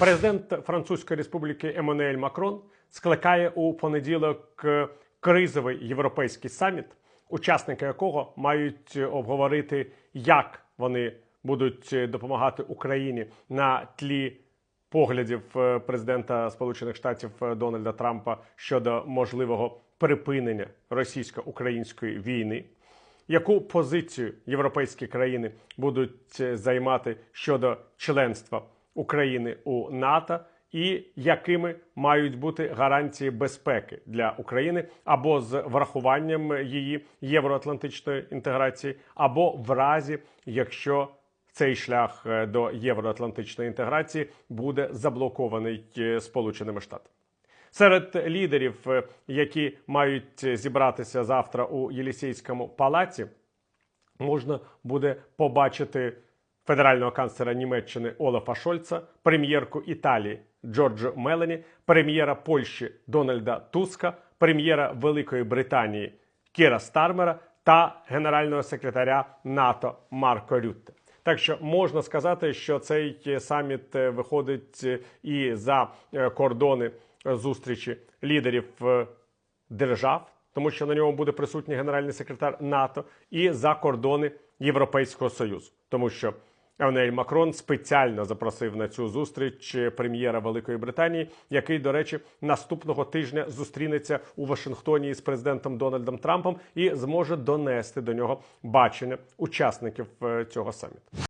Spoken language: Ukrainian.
Президент Французької Республіки Еммануель Макрон скликає у понеділок е, кризовий європейський саміт, учасники якого мають обговорити, як вони будуть допомагати Україні на тлі поглядів е, президента Сполучених Штатів е, Дональда Трампа щодо можливого припинення російсько-української війни. Яку позицію європейські країни будуть е, займати щодо членства України у НАТО, і якими мають бути гарантії безпеки для України або з врахуванням її євроатлантичної інтеграції, або в разі, якщо цей шлях е, до євроатлантичної інтеграції буде заблокований е, Сполученими Штатами. Серед лідерів, е, які мають зібратися завтра у Єлісейському палаці, можна буде побачити федерального канцлера Німеччини Олафа Шольца, прем'єрку Італії Джорджо Мелані, прем'єра Польщі Дональда Туска, прем'єра Великої Британії Кіра Стармера та генерального секретаря НАТО Марко Рютте. Так що можна сказати, що цей е, саміт е, виходить е, і за кордони зустрічі лідерів держав, тому що на ньому буде присутній генеральний секретар НАТО, і за кордони Європейського Союзу, тому що Еммануель Макрон спеціально запросив на цю зустріч прем'єра Великої Британії, який, до речі, наступного тижня зустрінеться у Вашингтоні з президентом Дональдом Трампом і зможе донести до нього бачення учасників е, цього саміту.